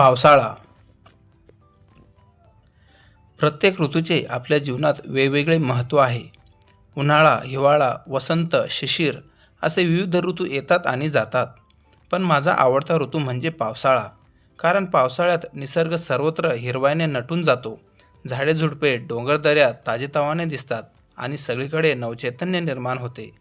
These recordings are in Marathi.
पावसाळा. प्रत्येक ऋतूचे आपल्या जीवनात वेगवेगळे महत्त्व आहे. उन्हाळा हिवाळा वसंत शिशिर असे विविध ऋतू येतात आणि जातात. पण माझा आवडता ऋतू म्हणजे पावसाळा. कारण पावसाळ्यात निसर्ग सर्वत्र हिरवाईने नटून जातो. झाडे झुडपे डोंगरदऱ्या ताजेतवाने दिसतात आणि सगळीकडे नवचैतन्य निर्माण होते.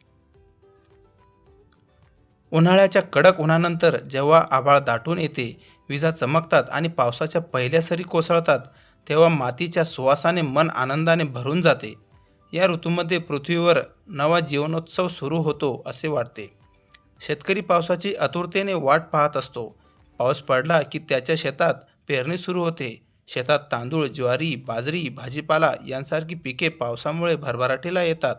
उन्हाळ्याच्या कडक उन्हानंतर जेव्हा आभाळ दाटून येते विजा चमकतात आणि पावसाच्या पहिल्या सरी कोसळतात तेव्हा मातीच्या सुवासाने मन आनंदाने भरून जाते. या ऋतूमध्ये पृथ्वीवर नवा जीवनोत्सव सुरू होतो असे वाटते. शेतकरी पावसाची आतुरतेने वाट पाहत असतो. पाऊस पडला की त्याच्या शेतात पेरणी सुरू होते. शेतात तांदूळ ज्वारी बाजरी भाजीपाला यांसारखी पिके पावसामुळे भरभराटीला येतात.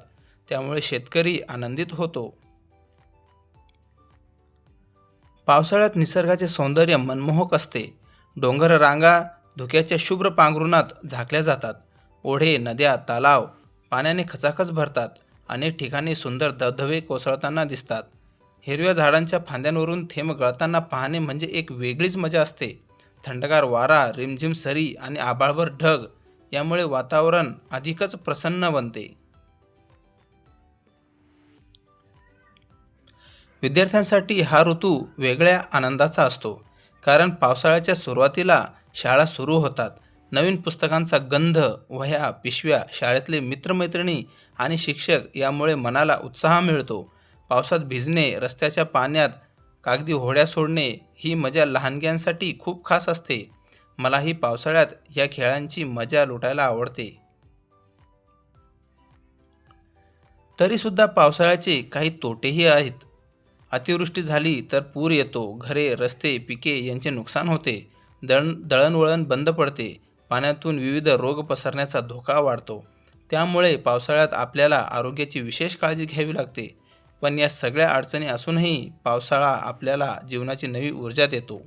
त्यामुळे शेतकरी आनंदित होतो. पावसाळ्यात निसर्गाचे सौंदर्य मनमोहक असते. डोंगर रांगा धुक्याच्या शुभ्र पांघरुणात झाकल्या जातात. ओढे नद्या तलाव पाण्याने खचाखच भरतात. अनेक ठिकाणी सुंदर धबधबे कोसळताना दिसतात. हिरव्या झाडांच्या फांद्यांवरून थेंब गळताना पाहणे म्हणजे एक वेगळीच मजा असते. थंडगार वारा रिमझिम सरी आणि आभाळभर ढग यामुळे वातावरण अधिकच प्रसन्न बनते. विद्यार्थ्यांसाठी हा ऋतू वेगळ्या आनंदाचा असतो कारण पावसाळ्याच्या सुरुवातीला शाळा सुरू होतात. नवीन पुस्तकांचा गंध वह्या पिशव्या शाळेतले मित्रमैत्रिणी आणि शिक्षक यामुळे मनाला उत्साह मिळतो. पावसात भिजणे रस्त्याच्या पाण्यात कागदी होड्या सोडणे ही मजा लहानग्यांसाठी खूप खास असते. मलाही पावसाळ्यात या खेळांची मजा लुटायला आवडते. तरीसुद्धा पावसाळ्याचे काही तोटेही आहेत. अतिवृष्टी झाली तर पूर येतो घरे रस्ते पिके यांचे नुकसान होते. दळण दळणवळण बंद पडते. पाण्यातून विविध रोग पसरण्याचा धोका वाढतो. त्यामुळे पावसाळ्यात आपल्याला आरोग्याची विशेष काळजी घ्यावी लागते. पण या सगळ्या अडचणी असूनही पावसाळा आपल्याला जीवनाची नवी ऊर्जा देतो.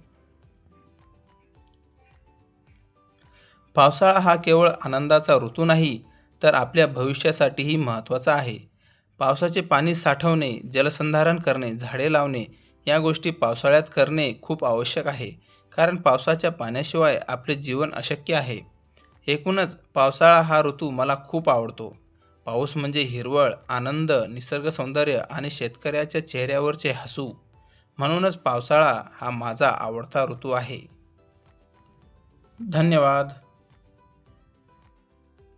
पावसाळा हा केवळ आनंदाचा ऋतू नाही तर आपल्या भविष्यासाठीही महत्त्वाचा आहे. पावसाचे पाणी साठवणे जलसंधारण करणे झाडे लावणे या गोष्टी पावसाळ्यात करणे खूप आवश्यक आहे. कारण पावसाच्या पाण्याशिवाय आपले जीवन अशक्य आहे. एकूणच पावसाळा हा ऋतू मला खूप आवडतो. पाऊस म्हणजे हिरवळ आनंद निसर्ग सौंदर्य आणि शेतकऱ्याच्या चेहऱ्यावरचे हसू. म्हणूनच पावसाळा हा माझा आवडता ऋतू आहे. धन्यवाद.